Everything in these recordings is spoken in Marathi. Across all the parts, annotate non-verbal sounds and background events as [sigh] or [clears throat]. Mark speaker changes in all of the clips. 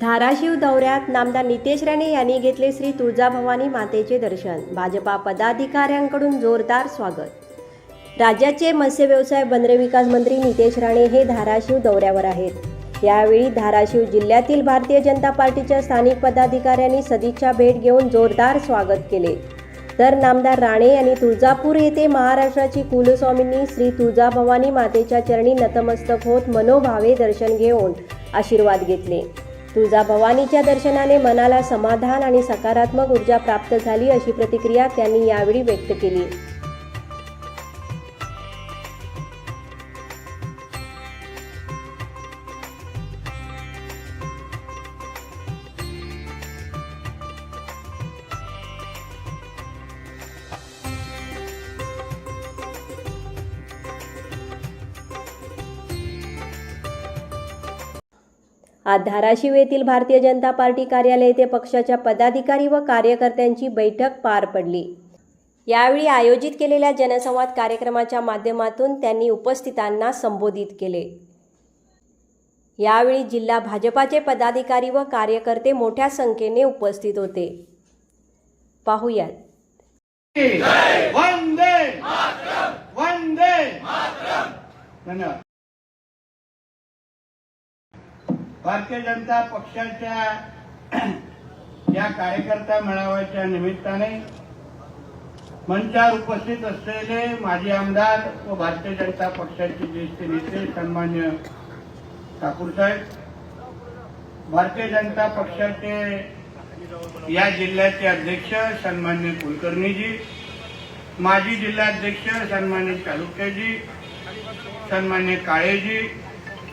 Speaker 1: धाराशिव दौऱ्यात नामदार नितेश राणे यांनी घेतले श्री तुळजाभवानी मातेचे दर्शन. भाजपा पदाधिकाऱ्यांकडून जोरदार स्वागत. राज्याचे मत्स्य व्यवसाय बंदरे विकास मंत्री नितेश राणे हे धाराशिव दौऱ्यावर आहेत. यावेळी धाराशिव जिल्ह्यातील भारतीय जनता पार्टीच्या स्थानिक पदाधिकाऱ्यांनी सदिच्छा भेट घेऊन जोरदार स्वागत केले. तर नामदार राणे यांनी तुळजापूर येथे महाराष्ट्राची कुलस्वामींनी श्री तुळजाभवानी मातेच्या चरणी नतमस्तक होत मनोभावे दर्शन घेऊन आशीर्वाद घेतले. तुळजाभवानीच्या दर्शनाने मनाला समाधान आणि सकारात्मक ऊर्जा प्राप्त झाली अशी प्रतिक्रिया त्यांनी यावेळी व्यक्त केली. आज धाराशिव येथील भारतीय जनता पार्टी कार्यालय येथे पक्षाच्या पदाधिकारी व कार्यकर्त्यांची बैठक पार पडली. यावेळी आयोजित केलेल्या जनसंवाद कार्यक्रमाच्या माध्यमातून त्यांनी उपस्थितांना संबोधित केले. यावेळी जिल्हा भाजपाचे पदाधिकारी व कार्यकर्ते मोठ्या संख्येने उपस्थित होते. पाहुयात.
Speaker 2: वंदे वंदे धन्यवाद. भारतीय जनता पक्षाच्या [clears throat] या कार्यकर्ता मेळाव्याच्या निमित्ताने मंचावर उपस्थित असलेले माजी आमदार व भारतीय जनता पक्षाचे ज्येष्ठ नेते सन्मान्य ठाकूर साहेब भारतीय जनता पक्षाचे या जिल्ह्याचे अध्यक्ष सन्मान्य कुलकर्णीजी माजी जिल्हाध्यक्ष सन्मान्य चालुक्यजी सन्मान्य काळेजी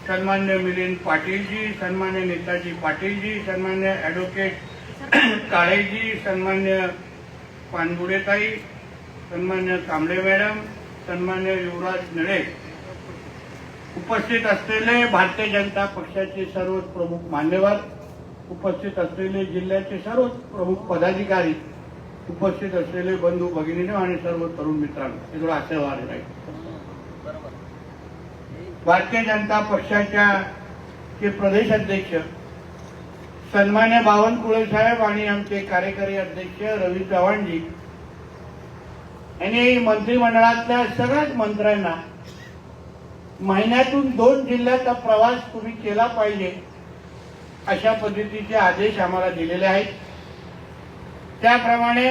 Speaker 2: सन्मान्य मिलिंद पाटीलजी सन्मान्य नेताजी पाटीलजी सन्मान्य ॲडव्होकेट [coughs] काळेजी सन्मान्य पानबुडेताई सन्मान्य कांबळे मॅडम सन्मान्य युवराज नळे उपस्थित असलेले भारतीय जनता पक्षाचे सर्व प्रमुख मान्यवर उपस्थित असलेले जिल्ह्याचे सर्व प्रमुख पदाधिकारी उपस्थित असलेले बंधू भगिनीनो आणि सर्व तरुण मित्रांनो. हे थोडं आशयवाद राहील भारतीय जनता पक्षाच्या प्रदेश अध्यक्ष सन्मान्य बावनकुळे साहेब आणि आमचे कार्यकारी अध्यक्ष रवी चव्हाणजी यांनी मंत्रिमंडळातल्या सगळ्याच मंत्र्यांना महिन्यातून दोन जिल्ह्याचा प्रवास तुम्ही केला पाहिजे अशा पद्धतीचे आदेश आम्हाला दिलेले आहेत. त्याप्रमाणे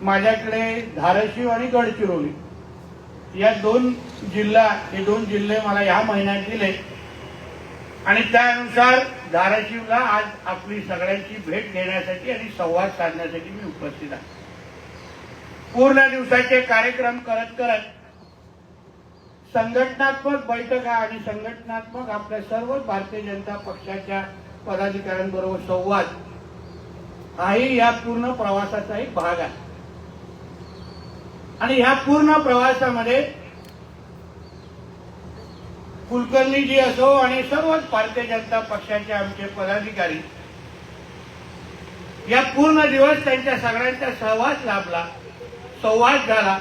Speaker 2: माझ्याकडे धाराशिव आणि गडचिरोली या दोन जिल्हा हे दोन जिल्हे मला या महिन्यात दिले. आणि त्यानुसार धाराशिवला आज आपली सगळ्यांची भेट घेण्यासाठी आणि संवाद साधण्यासाठी मी उपस्थित आहे. पूर्ण दिवसाचे कार्यक्रम करत करत संघटनात्मक बैठका आणि संघटनात्मक आपल्या सर्व भारतीय जनता पक्षाच्या पदाधिकाऱ्यांबरोबर संवाद हाही या पूर्ण प्रवासाचा एक भाग आहे. आणि ह्या पूर्ण प्रवासामध्ये कुलकर्णीजी असो आणि सर्वच भारतीय जनता पक्षाचे आमचे पदाधिकारी या पूर्ण दिवस त्यांच्या सगळ्यांचा सहवास लाभला संवाद झाला.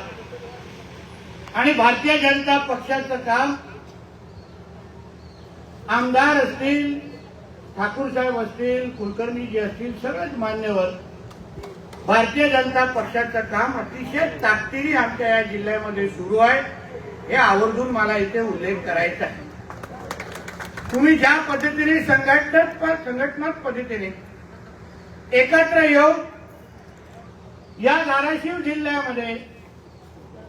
Speaker 2: आणि भारतीय जनता पक्षाचं काम आमदार असतील ठाकूर साहेब असतील कुलकर्णीजी असतील सगळेच मान्यवर भारतीय जनता पक्षाचं काम अतिशय ताकदीने आमच्या या जिल्ह्यामध्ये सुरू आहे. हे आवर्जून मला इथे उल्लेख करायचा आहे. तुम्ही ज्या पद्धतीने संघटनात्मक संघटनात्मक पद्धतीने एकत्र येऊन या धाराशिव जिल्ह्यामध्ये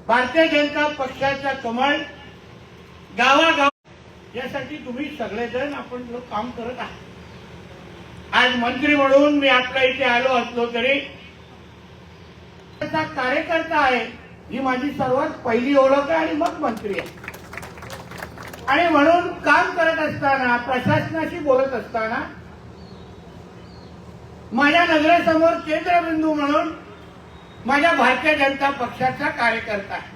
Speaker 2: भारतीय जनता पक्षाचा कमळ गावागाव यासाठी तुम्ही सगळेजण आपण लोक काम करत आहात. आज मंत्री म्हणून मी आपल्या इथे आलो असलो तरी कार्यकर्ता आहे. ही माझी सर्वात पहिली ओळख आहे आणि मग मंत्री आहे. आणि म्हणून काम करत असताना प्रशासनाशी बोलत असताना माझ्या नगरासमोर केंद्रबिंदू म्हणून माझ्या भारतीय जनता पक्षाचा कार्यकर्ता आहे.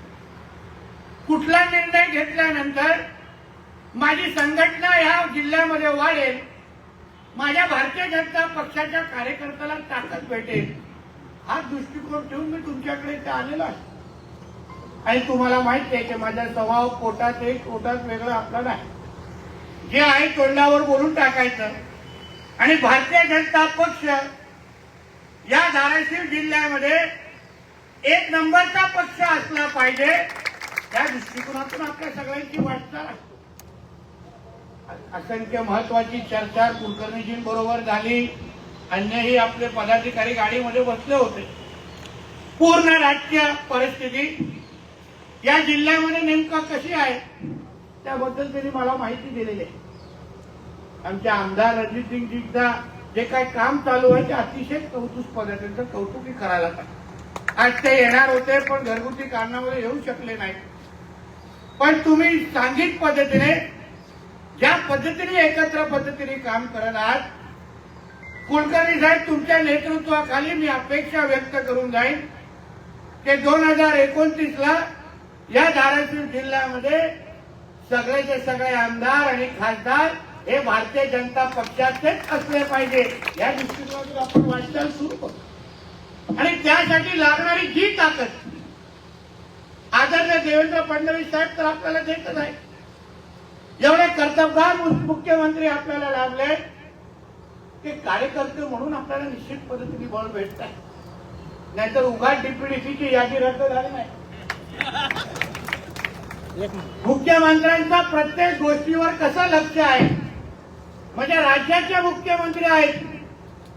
Speaker 2: कुठला निर्णय घेतल्यानंतर माझी संघटना या जिल्ह्यामध्ये वाढेल माझ्या भारतीय जनता पक्षाच्या कार्यकर्त्याला ताकद भेटेल हा दृष्टिकोन ठेवून मी तुमच्याकडे इथे आलेलो आहे. आणि तुम्हाला माहिती आहे की माझा स्वभाव पोटात एक पोटात वेगळं आपला नाही. जे आहे तोंडावर बोलून टाकायचं. आणि भारतीय जनता पक्ष या धाराशिव जिल्ह्यामध्ये एक नंबरचा पक्ष असला पाहिजे त्या दृष्टिकोनातून आपल्या सगळ्यांची वाटचाल असतो. असंख्य महत्वाची चर्चा कुलकर्णीजींबरोबर झाली. अन्यही आपले पदाधिकारी गाडीमध्ये बसले होते. पूर्ण राजकीय परिस्थिती या जिल्ह्यामध्ये नेमका कशी आहे? त्याबद्दल त्यांनी मला माहिती दिलेली आहे. आमच्या आमदार रणजितसिंगजींचा जे काय काम चालू आहे ते अतिशय कौतुक त्यांचं कौतुकी करायला पाहिजे आज ते येणार होते पण घरगुती कारणामुळे येऊ शकले नाही. पण तुम्ही सांघिक पद्धतीने ज्या पद्धतीने एकत्र पद्धतीने काम करत आहात कुलकर्णी साहेब तुमच्या नेतृत्वाखाली मी अपेक्षा व्यक्त करून जाईन. ते दोन हजार एकोणतीस ला या धाराशिव जिल्ह्यामध्ये सगळेचे सगळे आमदार आणि खासदार हे भारतीय जनता पक्षाचेच असले पाहिजे. या दृष्टिकोनातून आपण वाटचाल सुरू करू. आणि त्यासाठी लागणारी जी ताकद आदरणीय देवेंद्र फडणवीस साहेब तर आपल्याला देतच आहे एवढे कर्तबगार मुख्यमंत्री आपल्याला लाभले ते कार्यकर्ते म्हणून आपल्याला निश्चित पद्धतीने बळ भेटत आहे नाहीतर उघाड डीपीडीसीची यादी रद्द झाली नाही. मुख्यमंत्र्यांचा प्रत्येक गोष्टीवर कसं लक्ष आहे? म्हणजे राज्याचे मुख्यमंत्री आहेत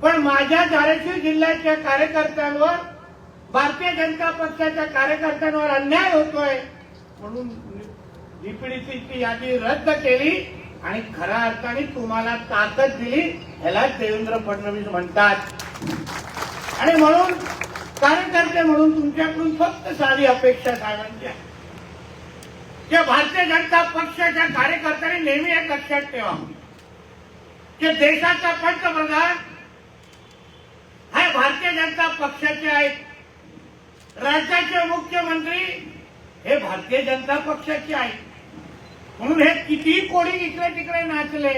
Speaker 2: पण माझ्या धाराशिव जिल्ह्याच्या कार्यकर्त्यांवर भारतीय जनता पक्षाच्या कार्यकर्त्यांवर अन्याय होतोय म्हणून डीपीडीसीची यादी रद्द केली आणि खऱ्या अर्थाने तुम्हाला ताकद दिली ह्यालाच देवेंद्र फडणवीस म्हणतात. आणि म्हणून कार्यकर्ते म्हणून तुमच्याकडून फक्त साधी अपेक्षा साहेबांची आहे. या भारतीय जनता पक्षाच्या कार्यकर्त्यांनी नेहमी एक लक्षात ठेवा. की देशाचा पंतप्रधान हा भारतीय जनता पक्षाचे आहेत. राज्याचे मुख्यमंत्री हे भारतीय जनता पक्षाचे आहेत. म्हणून हे किती कोणी इकडे तिकडे नाचले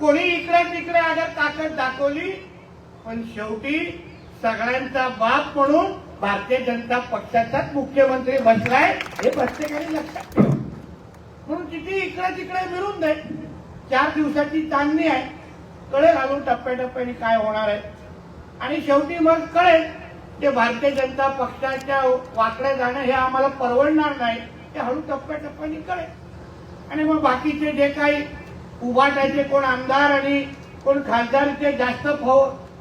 Speaker 2: कोणी इकडे तिकडे अगर ताकद दाखवली पण शेवटी सगळ्यांचा बाप म्हणून भारतीय जनता पक्षाचाच मुख्यमंत्री बसलाय हे प्रत्येकाने लक्षात ठेवा. म्हणून किती इकडे तिकडे मिळून दे चार दिवसाची चांदणी आहे. कळेल अजून टप्प्याटप्प्याने काय होणार आहे. आणि शेवटी मग कळेल ते भारतीय जनता पक्षाच्या वाकडे जाणं हे आम्हाला परवडणार नाही. ते हळू टप्प्याटप्प्याने कळेल. आणि मग बाकीचे जे काही उभाटायचे कोण आमदार आणि कोण खासदार ते जास्त फो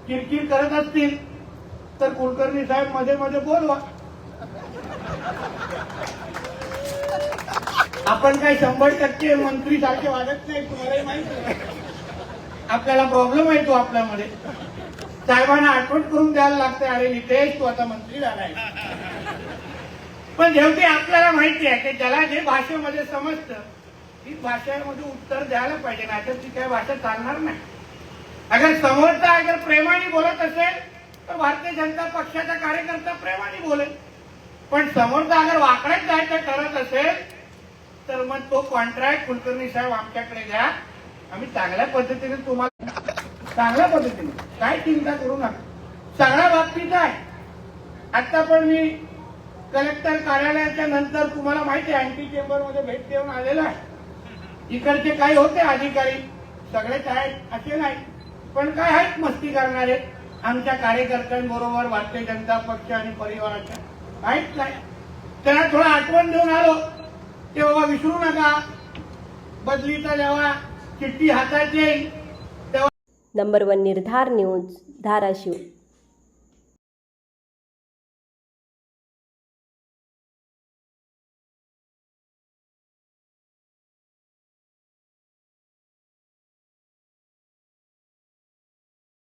Speaker 2: किरकिर करत असतील तर कुलकर्णी साहेबमध्ये मध्ये बोलवा. आपण काही शंभर टक्के मंत्री सारखे वागत नाही तुम्हालाही माहीत आपल्याला प्रॉब्लेम येतो आपल्यामध्ये. साहेबांना आठवण करून द्यायला लागते अरे नितेश तू आता मंत्री झालाय. पण शेवटी आपल्याला माहिती आहे की ज्याला जे भाषेमध्ये समजतं ती भाषेमध्ये उत्तर द्यायला पाहिजे नाही ती काही भाषा चालणार नाही. अगर समोरचा अगर प्रेमाने बोलत असेल तर भारतीय जनता पक्षाचा कार्यकर्ता प्रेमाने बोलेल. पण समोरचा अगर वाकड्यात जायचं ठरत असेल तर मग तो कॉन्ट्रॅक्ट कुलकर्णी साहेब आमच्याकडे द्या आम्ही चांगल्या पद्धतीने तुम्हाला चांगल्या पद्धतीने. काय चिंता करू नका. सगळ्या बाबतीत आहे. आता पण मी कलेक्टर कार्यालयाच्या नंतर तुम्हाला माहिती आहे अँटी चेंबरमध्ये भेट देऊन आलेला आहे. इकडचे काही होते अधिकारी. सगळेच आहेत असे नाही. पण काय आहेत मस्ती करणारे? आमच्या कार्यकर्त्यांबरोबर भारतीय जनता पक्ष आणि परिवाराच्या. आहेत नाही. त्यांना थोडं आठवण देऊन आलो. ते बाबा विसरू नका. बदलीचा जेव्हा चिठ्ठी हातात येईल तेव्हा
Speaker 1: number one Nirdhar news Dharashiv.